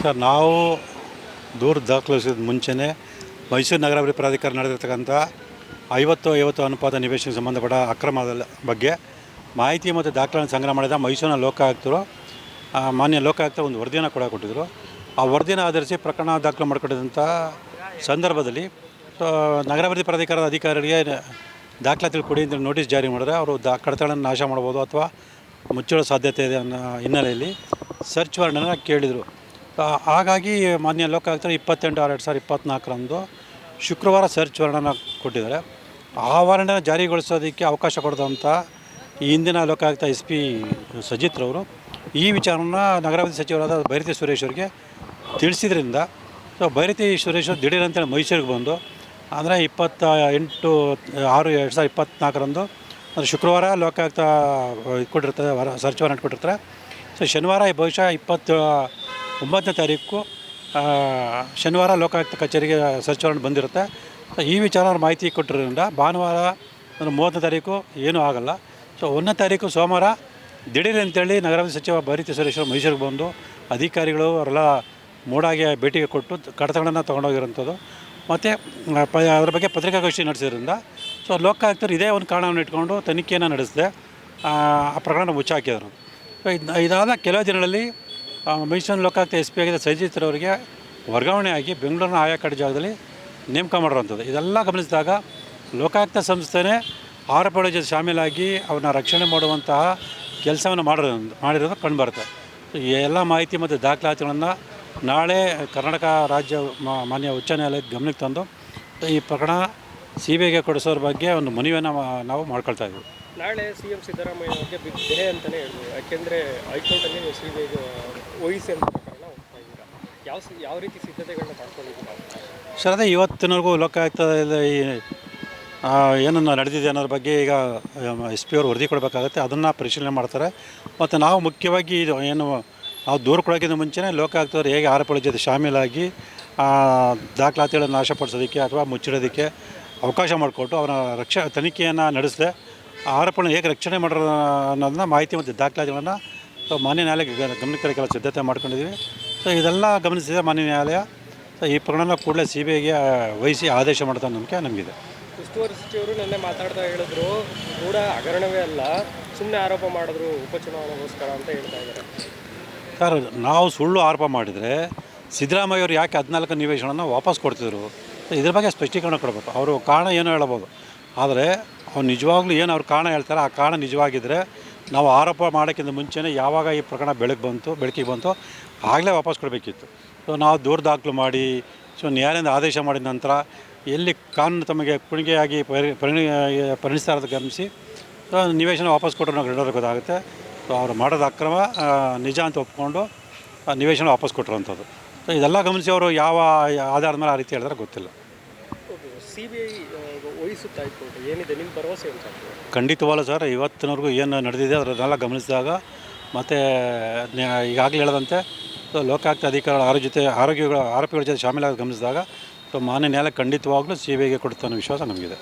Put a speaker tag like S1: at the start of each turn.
S1: Sir, ನಾವು ದೂರ ದಾಖಲಿಸಿದ ಮುಂಚೆನೇ ಮೈಸೂರು ನಗರಾಭಿವೃದ್ಧಿ ಪ್ರಾಧಿಕಾರ ನಡೆದಿರ್ತಕ್ಕಂಥ ಐವತ್ತು ಐವತ್ತು ಅನುಪಾತ ನಿವೇಶನಕ್ಕೆ ಸಂಬಂಧಪಟ್ಟ ಅಕ್ರಮದ ಬಗ್ಗೆ ಮಾಹಿತಿ ಮತ್ತು ದಾಖಲೆಯನ್ನು ಸಂಗ್ರಹ ಮಾಡಿದ ಮೈಸೂರಿನ ಲೋಕಾಯುಕ್ತರು ಮಾನ್ಯ ಲೋಕಾಯುಕ್ತ ಒಂದು ವರದಿಯನ್ನು ಕೂಡ ಕೊಟ್ಟಿದ್ದರು ಆ ವರದಿಯನ್ನು ಆಧರಿಸಿ ಪ್ರಕರಣ ದಾಖಲು ಮಾಡಿಕೊಂಡಿದ್ದಂಥ ಸಂದರ್ಭದಲ್ಲಿ ನಗರಾಭಿವೃದ್ಧಿ ಪ್ರಾಧಿಕಾರದ ಅಧಿಕಾರಿಗೆ ದಾಖಲಾತಿಗಳು ಕೊಡಿ ಅಂತ ನೋಟಿಸ್ ಜಾರಿ ಮಾಡಿದ್ರೆ ಅವರು ದಾ, ಕಡತಗಳನ್ನು ನಾಶ ಮಾಡ್ಬೋದು ಅಥವಾ ಮುಚ್ಚಳ ಸಾಧ್ಯತೆ ಇದೆ ಅನ್ನೋ ಹಿನ್ನೆಲೆಯಲ್ಲಿ ಸರ್ಚ್ ವಾರ್ಡನ್ನು ಕೇಳಿದರು. ಹಾಗಾಗಿ ಮಾನ್ಯ ಲೋಕಾಯುಕ್ತರು ಇಪ್ಪತ್ತೆಂಟು ಎರಡು ಸಾವಿರದ ಇಪ್ಪತ್ತ್ನಾಲ್ಕರಂದು ಶುಕ್ರವಾರ ಸರ್ಚ್ ವರ್ಣನ ಕೊಟ್ಟಿದ್ದಾರೆ. ಆ ವಾರೆಂಟನ್ನು ಜಾರಿಗೊಳಿಸೋದಕ್ಕೆ ಅವಕಾಶ ಕೊಡದಂಥ ಹಿಂದಿನ ಲೋಕಾಯುಕ್ತ ಎಸ್ ಪಿ ಸಜಿತ್ರವರು ಈ ವಿಚಾರನ ನಗರಾಭಿವೃದ್ಧಿ ಸಚಿವರಾದ ಭೈರತಿ ಸುರೇಶ್ ಅವರಿಗೆ ತಿಳಿಸಿದ್ರಿಂದ, ಸೊ ಭೈರತಿ ಸುರೇಶ್ ದಿಢೀರ್ ಅಂತೇಳಿ ಮೈಸೂರಿಗೆ ಬಂದು, ಅಂದರೆ ಇಪ್ಪತ್ತ ಎಂಟು, ಆರು ಎರಡು ಸಾವಿರದ ಇಪ್ಪತ್ತ್ನಾಲ್ಕರಂದು ಅಂದರೆ ಶುಕ್ರವಾರ ಲೋಕಾಯುಕ್ತ ಕೊಟ್ಟಿರ್ತಾರೆ ಸರ್ಚ್ ವಾರೆಂಟ್ ಕೊಟ್ಟಿರ್ತಾರೆ. ಸೊ ಶನಿವಾರ ಬಹುಶಃ ಇಪ್ಪತ್ತು ಒಂಬತ್ತನೇ ತಾರೀಕು ಶನಿವಾರ ಲೋಕಾಯುಕ್ತ ಕಚೇರಿಗೆ ಸಚಿವಾಲಯ ಬಂದಿರುತ್ತೆ. ಈ ವಿಚಾರ ಅವ್ರು ಮಾಹಿತಿ ಕೊಟ್ಟಿರೋದ್ರಿಂದ ಭಾನುವಾರ ಅಂದರೆ ಮೂವತ್ತನೇ ತಾರೀಕು ಏನೂ ಆಗಲ್ಲ. ಸೊ ಒಂದನೇ ತಾರೀಕು ಸೋಮವಾರ ದಿಢೀರ್ ಅಂತೇಳಿ ನಗರಾಭಿವೃದ್ಧಿ ಸಚಿವ ಭಾರತಿ ಸುರೇಶ್ ಅವರು ಮೈಸೂರಿಗೆ ಬಂದು ಅಧಿಕಾರಿಗಳು ಅವರೆಲ್ಲ ಮೂಡಾಗೆ ಭೇಟಿಗೆ ಕೊಟ್ಟು ಕಡತಗಳನ್ನು ತೊಗೊಂಡೋಗಿರೋಂಥದ್ದು. ಮತ್ತು ಪ, ಅದ್ರ ಬಗ್ಗೆ ಪತ್ರಿಕಾಗೋಷ್ಠಿ ನಡೆಸಿದ್ರಿಂದ ಸೊ ಲೋಕಾಯುಕ್ತರು ಇದೇ ಒಂದು ಕಾರಣವನ್ನು ಇಟ್ಕೊಂಡು ತನಿಖೆಯನ್ನು ನಡೆಸಿದೆ. ಆ ಪ್ರಕರಣ ಮುಚ್ಚಾಕಿದ್ರು. ಸೊ ಇದು, ಇದಾದ ಕೆಲವು ದಿನಗಳಲ್ಲಿ ಮೈಸೂರು ಲೋಕಾಯುಕ್ತ ಎಸ್ ಪಿ ಆಗಿದ್ದ ಸಜಿತ್ರವರಿಗೆ ವರ್ಗಾವಣೆ ಆಗಿ ಬೆಂಗಳೂರಿನ ಆಯಾ ಕಡೆ ಜಾಗದಲ್ಲಿ ನೇಮಕ ಮಾಡಿರೋಂಥದ್ದು ಇದೆಲ್ಲ ಗಮನಿಸಿದಾಗ ಲೋಕಾಯುಕ್ತ ಸಂಸ್ಥೆನೇ ಆರೋಪಗಳ ಜೊತೆ ಶಾಮೀಲಾಗಿ ಅವನ್ನ ರಕ್ಷಣೆ ಮಾಡುವಂತಹ ಕೆಲಸವನ್ನು ಮಾಡಿರೋದು ಮಾಡಿರೋದು ಕಂಡುಬರುತ್ತೆ. ಈ ಎಲ್ಲ ಮಾಹಿತಿ ಮತ್ತು ದಾಖಲಾತಿಗಳನ್ನು ನಾಳೆ ಕರ್ನಾಟಕ ರಾಜ್ಯ ಮಾನ್ಯ ಉಚ್ಚ ನ್ಯಾಯಾಲಯದ ಗಮನಕ್ಕೆ ತಂದು ಈ ಪ್ರಕರಣ ಸಿ ಬಿ ಐಗೆ ಕೊಡಿಸೋರ ಬಗ್ಗೆ ಒಂದು ಮನವಿಯನ್ನು ನಾವು ಮಾಡ್ಕೊಳ್ತಾ ಇದ್ದೀವಿ.
S2: ನಾಳೆ ಸಿ ಎಂ ಸಿದ್ದರಾಮಯ್ಯ ಅವರಿಗೆ ಬಿಗ್ ಡೇ ಅಂತಲೇ ಹೇಳ್ಬೋದು. ಯಾಕೆಂದರೆ ಹೈಕೋರ್ಟಲ್ಲಿ ಸಿ ಬಿ ವಹಿಸಿ ಅಂತ ಪ್ರಕರಣ ಹೋಗ್ತಾ ಇದ್ದೀರಾ. ಯಾವ ಯಾವ ರೀತಿ ಸಿದ್ಧತೆಗಳನ್ನ ಮಾಡ್ಕೊಂಡಿದ್ದೀರಾ
S1: ಸರ್ ಅದೇ ಇವತ್ತಿನವರೆಗೂ ಲೋಕಾಯುಕ್ತದ ಈ ಏನನ್ನು ನಡೆದಿದೆ ಅನ್ನೋದ್ರ ಬಗ್ಗೆ ಈಗ ಎಸ್ ಪಿ ಅವರು ವರದಿ ಕೊಡಬೇಕಾಗತ್ತೆ. ಅದನ್ನು ಪರಿಶೀಲನೆ ಮಾಡ್ತಾರೆ. ಮತ್ತು ನಾವು ಮುಖ್ಯವಾಗಿ ಇದು ಏನು, ನಾವು ದೂರ ಕೊಡೋಕ್ಕಿಂತ ಮುಂಚೆನೇ ಲೋಕಾಯುಕ್ತರು ಹೇಗೆ ಆರೋಪಗಳ ಜೊತೆ ಶಾಮೀಲಾಗಿ ದಾಖಲಾತಿಗಳನ್ನು ನಾಶಪಡಿಸೋದಕ್ಕೆ ಅಥವಾ ಮುಚ್ಚಿಡೋದಕ್ಕೆ ಅವಕಾಶ ಮಾಡಿಕೊಟ್ಟು ಅವರ ರಕ್ಷ ತನಿಖೆಯನ್ನು ನಡೆಸದೆ. ಆರೋಪಗಳನ್ನ ಹೇಗೆ ರಕ್ಷಣೆ ಮಾಡೋದು ಅನ್ನೋದನ್ನ ಮಾಹಿತಿ ಮತ್ತು ದಾಖಲಾತಿಗಳನ್ನು ಸೊ ಮಾನ್ಯ ನ್ಯಾಯಾಲಯಕ್ಕೆ ಗಮನಕ್ಕೆ ತರಕ್ಕೆಲ್ಲ ಸಿದ್ಧತೆ ಮಾಡ್ಕೊಂಡಿದ್ದೀವಿ. ಸೊ ಇದೆಲ್ಲ ಗಮನಿಸಿದ ಮಾನ್ಯ ನ್ಯಾಯಾಲಯ ಸೊ ಈ ಪ್ರಕರಣ ಕೂಡಲೇ ಸಿ ಬಿ ಐಗೆ ವಹಿಸಿ ಆದೇಶ ಮಾಡ್ತಾ ನಂಬಿಕೆ ನಮಗಿದೆ.
S2: ಉಸ್ತುವಾರಿ ಸಚಿವರು ನಿನ್ನೆ ಮಾತಾಡ್ತಾ ಹೇಳಿದ್ರು ಕೂಡ ಹಗರಣವೇ ಅಲ್ಲ ಸುಮ್ಮನೆ ಆರೋಪ ಮಾಡಿದ್ರು ಉಪಚುನಾವಣೆಗೋಸ್ಕರ ಅಂತ ಹೇಳ್ತಾ ಇದ್ದಾರೆ.
S1: ಸರ್ ನಾವು ಸುಳ್ಳು ಆರೋಪ ಮಾಡಿದರೆ ಸಿದ್ದರಾಮಯ್ಯ ಅವರು ಯಾಕೆ ಹದಿನಾಲ್ಕು ನಿವೇಶನವನ್ನು ವಾಪಸ್ ಕೊಡ್ತಿದ್ರು? ಇದ್ರ ಬಗ್ಗೆ ಸ್ಪಷ್ಟೀಕರಣ ಕೊಡಬೇಕು. ಅವರು ಕಾರಣ ಏನು ಹೇಳ್ಬೋದು? ಆದರೆ ಅವ್ರು ನಿಜವಾಗ್ಲೂ ಏನು ಅವ್ರು ಕಾರಣ ಹೇಳ್ತಾರೆ ಆ ಕಾರಣ ನಿಜವಾಗಿದ್ದರೆ ನಾವು ಆರೋಪ ಮಾಡೋಕ್ಕಿಂತ ಮುಂಚೆನೇ ಯಾವಾಗ ಈ ಪ್ರಕರಣ ಬೆಳಕು ಬಂತು, ಬೆಳಕಿಗೆ ಬಂತು ಆಗಲೇ ವಾಪಸ್ ಕೊಡಬೇಕಿತ್ತು. ಸೊ ನಾವು ದೂರ ದಾಖಲು ಮಾಡಿ, ಸೊ ನ್ಯಾಯಾಲಯದ ಆದೇಶ ಮಾಡಿದ ನಂತರ ಎಲ್ಲಿ ಕಾನೂನು ತಮಗೆ ಕುಣಿಗೆಯಾಗಿ ಪರಿ, ಪರಿಣಿ ಪರಿಣಿಸ್ತಾ ಇರೋದು ಗಮನಿಸಿ ನಿವೇಶನ ವಾಪಸ್ ಕೊಟ್ಟರೆ ನಾವು ಗೊತ್ತಾಗುತ್ತೆ. ಸೊ ಅವರು ಮಾಡೋದು ಅಕ್ರಮ ನಿಜ ಅಂತ ಒಪ್ಕೊಂಡು ನಿವೇಶನ ವಾಪಸ್ ಕೊಟ್ಟಿರೋಂಥದ್ದು ಸೊ ಇದೆಲ್ಲ ಗಮನಿಸಿ ಅವರು ಯಾವ ಆಧಾರದ ಮೇಲೆ ಆ ರೀತಿ ಹೇಳಿದ್ರೆ ಗೊತ್ತಿಲ್ಲ.
S2: ಸಿ ಬಿ ಐ ವಹಿಸುತ್ತಾ ಏನಿದೆ? ನಿಮ್ಮ ಭರವಸೆ
S1: ಖಂಡಿತವಲ್ಲ ಸರ್, ಇವತ್ತಿನವರೆಗೂ ಏನು ನಡೆದಿದೆ ಅದನ್ನೆಲ್ಲ ಗಮನಿಸಿದಾಗ, ಮತ್ತು ಈಗಾಗಲೇ ಹೇಳದಂತೆ, ಲೋಕಾಯುಕ್ತ ಅಧಿಕಾರಿಗಳ ಆರೋಗ್ಯ ಜೊತೆ, ಆರೋಗ್ಯಗಳ, ಆರೋಪಿಗಳ ಜೊತೆ ಶಾಮೀಲಾಗಿ ಗಮನಿಸಿದಾಗ ಸೊ ಮಾನ್ಯ ನ್ಯಾಯಾಲಯ ಖಂಡಿತವಾಗ್ಲೂ ಸಿ ಬಿ ಐಗೆ ಕೊಡುತ್ತೆ ಅನ್ನೋ ವಿಶ್ವಾಸ ನಮಗಿದೆ.